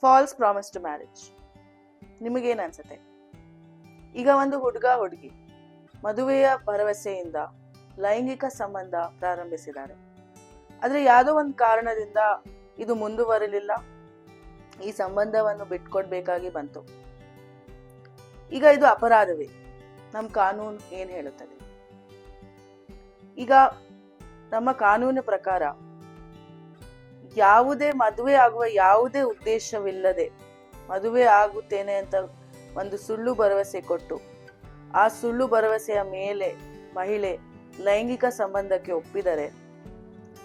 Falls promise to marriage ನಿಮಗೇನು ಅನ್ಸುತ್ತೆ? ಈಗ ಒಂದು ಹುಡುಗ, ಹುಡುಗಿ ಮದುವೆಯ ಭರವಸೆಯಿಂದ ಲೈಂಗಿಕ ಸಂಬಂಧ ಪ್ರಾರಂಭಿಸಿದ್ದಾರೆ. ಆದರೆ ಯಾವುದೋ ಒಂದು ಕಾರಣದಿಂದ ಇದು ಮುಂದುವರಲಿಲ್ಲ. ಈ ಸಂಬಂಧವನ್ನು ಬಿಟ್ಕೊಡ್ಬೇಕಾಗಿ ಬಂತು. ಈಗ ಇದು ಅಪರಾಧವೇ? ನಮ್ಮ ಕಾನೂನು ಏನು ಹೇಳುತ್ತದೆ? ಈಗ ನಮ್ಮ ಕಾನೂನು ಪ್ರಕಾರ ಯಾವುದೇ ಮದುವೆ ಆಗುವ ಯಾವುದೇ ಉದ್ದೇಶವಿಲ್ಲದೆ ಮದುವೆ ಆಗುತ್ತೇನೆ ಅಂತ ಒಂದು ಸುಳ್ಳು ಭರವಸೆ ಕೊಟ್ಟು, ಆ ಸುಳ್ಳು ಭರವಸೆಯ ಮೇಲೆ ಮಹಿಳೆ ಲೈಂಗಿಕ ಸಂಬಂಧಕ್ಕೆ ಒಪ್ಪಿದರೆ,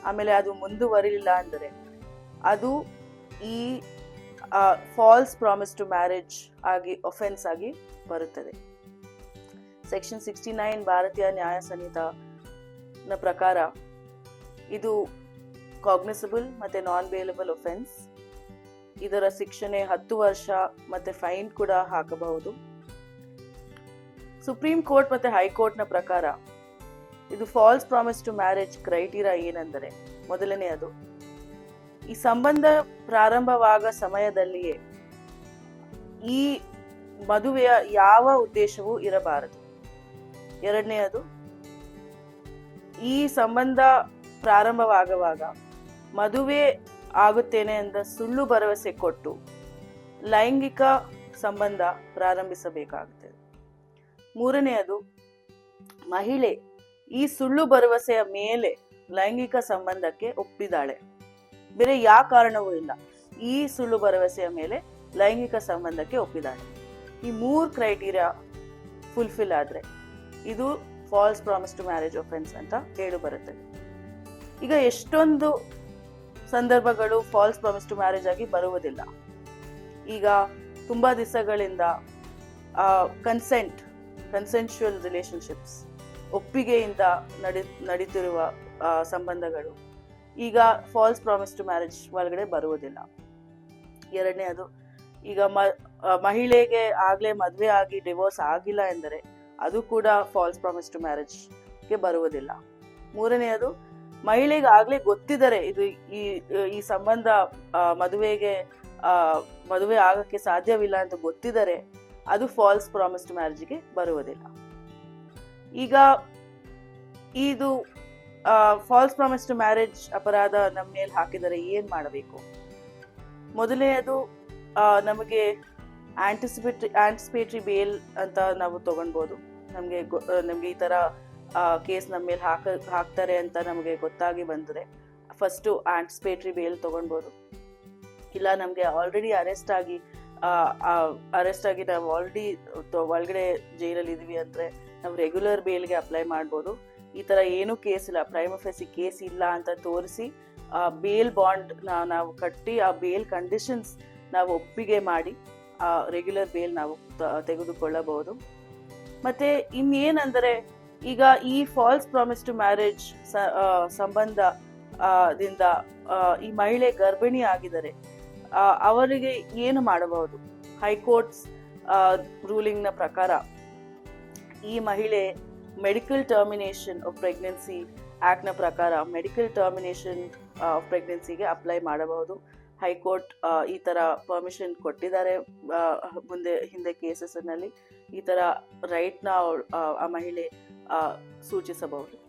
ಆಮೇಲೆ ಅದು ಮುಂದುವರಿಲಿಲ್ಲ ಅಂದರೆ, ಅದು ಈ ಫಾಲ್ಸ್ ಪ್ರಾಮಿಸ್ ಟು ಮ್ಯಾರೇಜ್ ಆಗಿ ಒಫೆನ್ಸ್ ಆಗಿ ಬರುತ್ತದೆ. ಸೆಕ್ಷನ್ ಸಿಕ್ಸ್ಟಿ ನೈನ್ ಭಾರತೀಯ ನ್ಯಾಯ ಸಂಹಿತ ಪ್ರಕಾರ ಇದು ಕಾಗ್ನಿಸಬಲ್ ಮತ್ತು ನಾನ್ ಬೇಲಬಲ್ ಒಫೆನ್ಸ್ ಇದರ ಶಿಕ್ಷಣೆ ಹತ್ತು ವರ್ಷ ಮತ್ತು ಫೈನ್ ಕೂಡ ಹಾಕಬಹುದು. ಸುಪ್ರೀಂ ಕೋರ್ಟ್ ಮತ್ತೆ ಹೈಕೋರ್ಟ್ನ ಪ್ರಕಾರ ಇದು false promise to marriage criteria ಏನೆಂದರೆ ಮೊದಲನೆಯದು ಈ ಸಂಬಂಧ ಪ್ರಾರಂಭವಾಗ ಸಮಯದಲ್ಲಿಯೇ ಈ ಮದುವೆಯ ಯಾವ ಉದ್ದೇಶವೂ ಇರಬಾರದು. ಎರಡನೆಯದು ಈ ಸಂಬಂಧ ಪ್ರಾರಂಭವಾಗುವಾಗ ಮದುವೆ ಆಗುತ್ತೇನೆ ಎಂದ ಸುಳ್ಳು ಭರವಸೆ ಕೊಟ್ಟು ಲೈಂಗಿಕ ಸಂಬಂಧ ಪ್ರಾರಂಭಿಸಬೇಕಾಗುತ್ತದೆ. ಮೂರನೆಯದು, ಮಹಿಳೆ ಈ ಸುಳ್ಳು ಭರವಸೆಯ ಮೇಲೆ ಲೈಂಗಿಕ ಸಂಬಂಧಕ್ಕೆ ಒಪ್ಪಿದಾಳೆ ಬೇರೆ ಯಾವ ಕಾರಣವೂ ಇಲ್ಲ. ಈ ಸುಳ್ಳು ಭರವಸೆಯ ಮೇಲೆ ಲೈಂಗಿಕ ಸಂಬಂಧಕ್ಕೆ ಒಪ್ಪಿದಾಳೆ ಈ ಮೂರು ಕ್ರೈಟೀರಿಯಾ ಫುಲ್ಫಿಲ್ ಆದರೆ ಇದು false promise to marriage offence ಅಂತ ಹೇಳು ಬರುತ್ತೆ. ಈಗ ಎಷ್ಟೊಂದು ಸಂದರ್ಭಗಳು ಫಾಲ್ಸ್ ಪ್ರಾಮಿಸ್ ಟು ಮ್ಯಾರೇಜ್ ಆಗಿ ಬರುವುದಿಲ್ಲ. ಈಗ ತುಂಬ ದಿವಸಗಳಿಂದ ಕನ್ಸೆಂಟ್ ಕನ್ಸೆನ್ಶುವಲ್ ರಿಲೇಶನ್ಶಿಪ್ಸ್ ಒಪ್ಪಿಗೆಯಿಂದ ನಡಿ, ನಡೀತಿರುವ ಸಂಬಂಧಗಳು ಈಗ ಫಾಲ್ಸ್ ಪ್ರಾಮಿಸ್ ಟು ಮ್ಯಾರೇಜ್ ಒಳಗಡೆ ಬರುವುದಿಲ್ಲ. ಎರಡನೇದು, ಈಗ ಮ ಮಹಿಳೆಗೆ ಆಗಲೇ ಮದುವೆ ಆಗಿ ಡಿವೋರ್ಸ್ ಆಗಿಲ್ಲ ಎಂದರೆ ಅದು ಕೂಡ ಫಾಲ್ಸ್ ಪ್ರಾಮಿಸ್ ಟು ಮ್ಯಾರೇಜ್ಗೆ ಬರುವುದಿಲ್ಲ. ಮೂರನೆಯದು ಮಹಿಳೆಗೆ ಆಗ್ಲೇ ಗೊತ್ತಿದ್ದಾರೆ ಇದು ಈ ಈ ಸಂಬಂಧ ಮದುವೆಗೆ ಮದುವೆ ಆಗಕ್ಕೆ ಸಾಧ್ಯವಿಲ್ಲ ಅಂತ ಗೊತ್ತಿದ್ದಾರೆ. ಅದು ಫಾಲ್ಸ್ ಪ್ರಾಮಿಸ್ಡ್ ಮ್ಯಾರೇಜ್ಗೆ ಬರುವುದಿಲ್ಲ. ಈಗ ಇದು ಫಾಲ್ಸ್ ಪ್ರಾಮಿಸ್ಡ್ ಮ್ಯಾರೇಜ್ ಅಪರಾಧ ನಮ್ಮ ಮೇಲೆ ಹಾಕಿದರೆ ಏನ್ ಮಾಡಬೇಕು? ಮೊದಲನೆಯದು ಅದು ನಮಗೆ ಆಂಟಿಸಿಪೇಟ್ರಿ ಆಂಟಿಸಿಪೇಟ್ರಿ ಬೇಲ್ ಅಂತ ನಾವು ತಗೊಳ್ಬೋದು ನಮಗೆ ನಮಗೆ ಈ ಥರ ಕೇಸ್ ನಮ್ಮ ಮೇಲೆ ಹಾಕ, ಹಾಕ್ತಾರೆ ಅಂತ ನಮಗೆ ಗೊತ್ತಾಗಿ ಬಂದರೆ ಫಸ್ಟು ಆಂಟಿಸಿಪೇಟ್ರಿ ಬೇಲ್ ತೊಗೊಳ್ಬೋದು ಇಲ್ಲ, ನಮಗೆ ಆಲ್ರೆಡಿ ಅರೆಸ್ಟ್ ಆಗಿ ಅರೆಸ್ಟ್ ಆಗಿ ನಾವು ಆಲ್ರೆಡಿ ಒಳಗಡೆ ಜೈಲಲ್ಲಿ ಇದ್ದೀವಿ ಅಂದರೆ ನಾವು ರೆಗ್ಯುಲರ್ ಬೇಲ್ಗೆ ಅಪ್ಲೈ ಮಾಡ್ಬೋದು. ಈ ಥರ ಏನೂ ಕೇಸ್ ಇಲ್ಲ. ಪ್ರೈಮ್ ಅಫೆಸಿ ಕೇಸ್ ಇಲ್ಲ ಅಂತ ತೋರಿಸಿ ಬೇಲ್ ಬಾಂಡ್ ನಾವು ಕಟ್ಟಿ ಆ ಬೇಲ್ ಕಂಡೀಷನ್ಸ್ ನಾವು ಒಪ್ಪಿಗೆ ಮಾಡಿ, ಆ ರೆಗ್ಯುಲರ್ ಬೇಲ್ ನಾವು ತೆಗೆದುಕೊಳ್ಳಬಹುದು. ಮತ್ತೆ ಇನ್ನೇನಂದರೆ ಈಗ ಈ ಫಾಲ್ಸ್ ಪ್ರಾಮಿಸ್ ಟು ಮ್ಯಾರೇಜ್ ಸಂಬಂಧ ದಿಂದ ಈ ಮಹಿಳೆ ಗರ್ಭಿಣಿ ಆಗಿದ್ದಾರೆ ಅವರಿಗೆ ಏನು ಮಾಡಬಹುದು? ಹೈಕೋರ್ಟ್ಸ್ ರೂಲಿಂಗ್ನ ಪ್ರಕಾರ, ಈ ಮಹಿಳೆ ಮೆಡಿಕಲ್ ಟರ್ಮಿನೇಷನ್ ಆಫ್ ಪ್ರೆಗ್ನೆನ್ಸಿ ಆ್ಯಕ್ಟ್ನ ಪ್ರಕಾರ ಮೆಡಿಕಲ್ ಟರ್ಮಿನೇಷನ್ ಆಫ್ ಪ್ರೆಗ್ನೆನ್ಸಿಗೆ ಅಪ್ಲೈ ಮಾಡಬಹುದು. ಹೈಕೋರ್ಟ್ ಈ ಥರ ಪರ್ಮಿಷನ್ ಕೊಟ್ಟಿದ್ದಾರೆ ಮುಂದೆ, ಹಿಂದೆ ಕೇಸಸ್ನಲ್ಲಿ ಈ ಥರ ರೈಟ್ನ ಆ ಮಹಿಳೆ ಸೂಚಿಸಬಹುದು